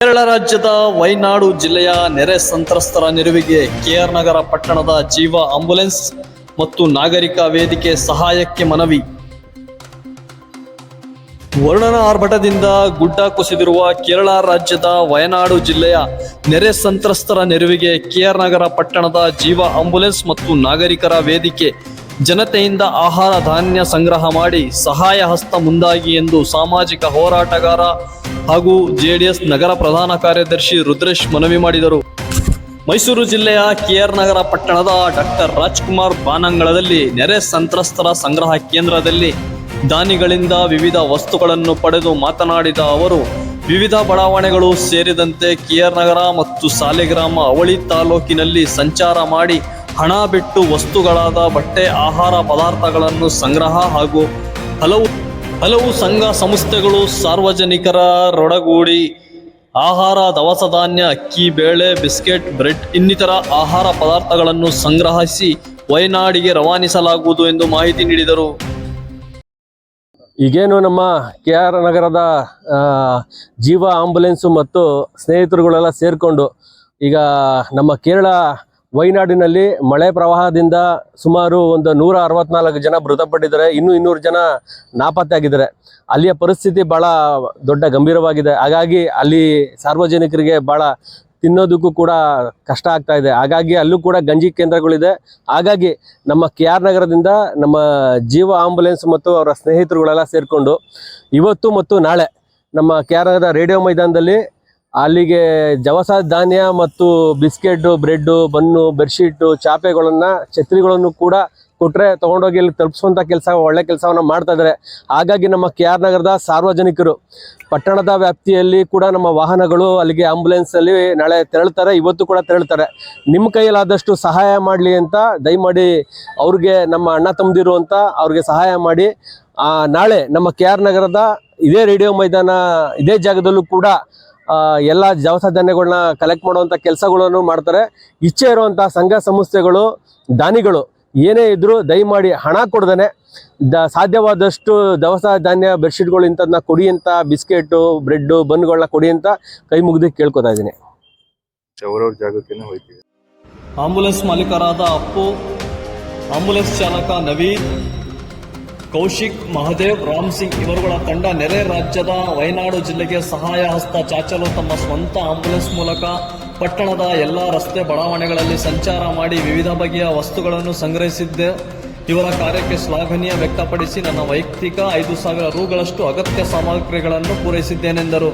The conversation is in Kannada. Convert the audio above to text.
ಕೇರಳ ರಾಜ್ಯದ ವೈನಾಡು ಜಿಲ್ಲೆಯ ನೆರೆ ಸಂತ್ರಸ್ತರ ನೆರವಿಗೆ ಕೆಆರ್ ನಗರ ಪಟ್ಟಣದ ಜೀವ ಆಂಬುಲೆನ್ಸ್ ಮತ್ತು ನಾಗರಿಕ ವೇದಿಕೆ ಸಹಾಯಕ್ಕೆ ಮನವಿ. ವರ್ಣನ ಆರ್ಭಟದಿಂದ ಗುಡ್ಡ ಕುಸಿದಿರುವ ಕೇರಳ ರಾಜ್ಯದ ವಯನಾಡು ಜಿಲ್ಲೆಯ ನೆರೆ ಸಂತ್ರಸ್ತರ ನೆರವಿಗೆ ಕೆಆರ್ ನಗರ ಪಟ್ಟಣದ ಜೀವ ಆಂಬುಲೆನ್ಸ್ ಮತ್ತು ನಾಗರಿಕರ ವೇದಿಕೆ ಜನತೆಯಿಂದ ಆಹಾರ ಧಾನ್ಯ ಸಂಗ್ರಹ ಮಾಡಿ ಸಹಾಯ ಹಸ್ತ ಮುಂದಾಗಿ ಎಂದು ಸಾಮಾಜಿಕ ಹೋರಾಟಗಾರ ಹಾಗೂ ಜೆಡಿಎಸ್ ನಗರ ಪ್ರಧಾನ ಕಾರ್ಯದರ್ಶಿ ರುದ್ರೇಶ್ ಮನವಿ ಮಾಡಿದರು. ಮೈಸೂರು ಜಿಲ್ಲೆಯ ಕೆಆರ್ ನಗರ ಪಟ್ಟಣದ ಡಾಕ್ಟರ್ ರಾಜ್ಕುಮಾರ್ ಬಾನಂಗಳದಲ್ಲಿ ನೆರೆ ಸಂತ್ರಸ್ತರ ಸಂಗ್ರಹ ಕೇಂದ್ರದಲ್ಲಿ ದಾನಿಗಳಿಂದ ವಿವಿಧ ವಸ್ತುಗಳನ್ನು ಪಡೆದು ಮಾತನಾಡಿದ ಅವರು, ವಿವಿಧ ಬಡಾವಣೆಗಳು ಸೇರಿದಂತೆ ಕೆಆರ್ ನಗರ ಮತ್ತು ಸಾಲಿಗ್ರಾಮ ಅವಳಿ ತಾಲೂಕಿನಲ್ಲಿ ಸಂಚಾರ ಮಾಡಿ ಹಣ ಬಿಟ್ಟು ವಸ್ತುಗಳಾದ ಬಟ್ಟೆ, ಆಹಾರ ಪದಾರ್ಥಗಳನ್ನು ಸಂಗ್ರಹ ಹಾಗೂ ಹಲವು ಹಲವು ಸಂಘ ಸಂಸ್ಥೆಗಳು ಸಾರ್ವಜನಿಕರ ರೊಡಗೂಡಿ ಆಹಾರ ದವಸ ಧಾನ್ಯ ಅಕ್ಕಿ, ಬೇಳೆ, ಬಿಸ್ಕೆಟ್, ಬ್ರೆಡ್ ಇನ್ನಿತರ ಆಹಾರ ಪದಾರ್ಥಗಳನ್ನು ಸಂಗ್ರಹಿಸಿ ವಯನಾಡಿಗೆ ರವಾನಿಸಲಾಗುವುದು ಎಂದು ಮಾಹಿತಿ ನೀಡಿದರು. ಈಗೇನು ನಮ್ಮ ಕೆ ಆರ್ ನಗರದ ಜೀವ ಆಂಬುಲೆನ್ಸು ಮತ್ತು ಸ್ನೇಹಿತರುಗಳೆಲ್ಲ ಸೇರಿಕೊಂಡು ಈಗ ನಮ್ಮ ಕೇರಳ ವಯನಾಡಿನಲ್ಲಿ ಮಳೆ ಪ್ರವಾಹದಿಂದ ಸುಮಾರು ಒಂದು ನೂರ ಅರವತ್ನಾಲ್ಕು ಜನ ಮೃತಪಟ್ಟಿದ್ದಾರೆ. ಇನ್ನೂ ಇನ್ನೂರು ಜನ ನಾಪತ್ತೆ ಆಗಿದ್ದಾರೆ. ಅಲ್ಲಿಯ ಪರಿಸ್ಥಿತಿ ಭಾಳ ದೊಡ್ಡ ಗಂಭೀರವಾಗಿದೆ. ಹಾಗಾಗಿ ಅಲ್ಲಿ ಸಾರ್ವಜನಿಕರಿಗೆ ಭಾಳ ತಿನ್ನೋದಕ್ಕೂ ಕೂಡ ಕಷ್ಟ ಆಗ್ತಾ ಇದೆ. ಹಾಗಾಗಿ ಅಲ್ಲೂ ಕೂಡ ಗಂಜಿ ಕೇಂದ್ರಗಳಿದೆ. ಹಾಗಾಗಿ ನಮ್ಮ ಕೆ ಆರ್ ನಗರದಿಂದ ನಮ್ಮ ಜೀವ ಆಂಬುಲೆನ್ಸ್ ಮತ್ತು ಅವರ ಸ್ನೇಹಿತರುಗಳೆಲ್ಲ ಸೇರಿಕೊಂಡು ಇವತ್ತು ಮತ್ತು ನಾಳೆ ನಮ್ಮ ಕೆ ಆರ್ ನಗರ ರೇಡಿಯೋ ಮೈದಾನದಲ್ಲಿ ಅಲ್ಲಿಗೆ ಜವಸ ಧಾನ್ಯ ಮತ್ತು ಬಿಸ್ಕೆಟ್, ಬ್ರೆಡ್ಡು, ಬನ್ನು, ಬೆಡ್ಶೀಟು, ಚಾಪೆಗಳನ್ನು, ಛತ್ರಿಗಳನ್ನು ಕೂಡ ಕೊಟ್ಟರೆ ತೊಗೊಂಡೋಗಿ ಇಲ್ಲಿ ತಲುಪಿಸುವಂಥ ಕೆಲಸ, ಒಳ್ಳೆ ಕೆಲಸವನ್ನು ಮಾಡ್ತಾ ಇದ್ದಾರೆ ಹಾಗಾಗಿ ನಮ್ಮ ಕೆ ಆರ್ ನಗರದ ಸಾರ್ವಜನಿಕರು, ಪಟ್ಟಣದ ವ್ಯಾಪ್ತಿಯಲ್ಲಿ ಕೂಡ ನಮ್ಮ ವಾಹನಗಳು ಅಲ್ಲಿಗೆ ಆಂಬುಲೆನ್ಸ್ ಅಲ್ಲಿ ನಾಳೆ ತೆರಳ್ತಾರೆ, ಇವತ್ತು ಕೂಡ ತೆರಳ್ತಾರೆ. ನಿಮ್ಮ ಕೈಯಲ್ಲಾದಷ್ಟು ಸಹಾಯ ಮಾಡಲಿ ಅಂತ ದಯಮಾಡಿ ಅವ್ರಿಗೆ, ನಮ್ಮ ಅಣ್ಣ ತಮ್ಮದಿರು ಅಂತ ಅವ್ರಿಗೆ ಸಹಾಯ ಮಾಡಿ ನಾಳೆ ನಮ್ಮ ಕೆ ಆರ್ ನಗರದ ಇದೇ ರೇಡಿಯೋ ಮೈದಾನ, ಇದೇ ಜಾಗದಲ್ಲೂ ಕೂಡ ಎಲ್ಲ ದವಸ ಧಾನ್ಯಗಳನ್ನ ಕಲೆಕ್ಟ್ ಮಾಡುವಂಥ ಕೆಲಸಗಳನ್ನು ಮಾಡ್ತಾರೆ. ಇಚ್ಛೆ ಇರುವಂಥ ಸಂಘ ಸಂಸ್ಥೆಗಳು ದಾನಿಗಳು ಏನೇ ಇದ್ರೂ ದಯಮಾಡಿ ಹಣ ಕೊಡ್ದೇ ದ ಸಾಧ್ಯವಾದಷ್ಟು ದವಸ ಧಾನ್ಯ ಬೆಡ್ಶೀಟ್ಗಳು ಇಂಥದನ್ನ ಕೊಡಿ ಅಂತ ಬಿಸ್ಕೆಟು ಬ್ರೆಡ್ಡು ಬನ್ಗಳನ್ನ ಕೊಡಿ ಅಂತ ಕೈ ಮುಗಿದು ಕೇಳ್ಕೊತಾ ಇದ್ದೀನಿ. ಅವರವ್ರ ಜಾಗಕ್ಕೆ ಹೋಯ್ತೀವಿ. ಆಂಬ್ಯುಲೆನ್ಸ್ ಮಾಲೀಕರಾದ ಅಪ್ಪು ಆಂಬುಲೆನ್ಸ್ ಚಾಲಕ ನವೀನ್ ಕೌಶಿಕ್, ಮಹದೇವ್, ರಾಮ್ ಸಿಂಗ್ ಇವರುಗಳ ತಂಡ ನೆರೆ ರಾಜ್ಯದ ವಯನಾಡು ಜಿಲ್ಲೆಗೆ ಸಹಾಯ ಹಸ್ತ ಚಾಚಲು ತಮ್ಮ ಸ್ವಂತ ಆಂಬುಲೆನ್ಸ್ ಮೂಲಕ ಪಟ್ಟಣದ ಎಲ್ಲ ರಸ್ತೆ ಬಡಾವಣೆಗಳಲ್ಲಿ ಸಂಚಾರ ಮಾಡಿ ವಿವಿಧ ಬಗೆಯ ವಸ್ತುಗಳನ್ನು ಸಂಗ್ರಹಿಸಿದ್ದೆ. ಇವರ ಕಾರ್ಯಕ್ಕೆ ಶ್ಲಾಘನೀಯ ವ್ಯಕ್ತಪಡಿಸಿ ನನ್ನ ವೈಯಕ್ತಿಕ ಐದು ಸಾವಿರ ರೂಗಳಷ್ಟು ಅಗತ್ಯ ಸಾಮಗ್ರಿಗಳನ್ನು ಪೂರೈಸಿದ್ದೇನೆಂದರು.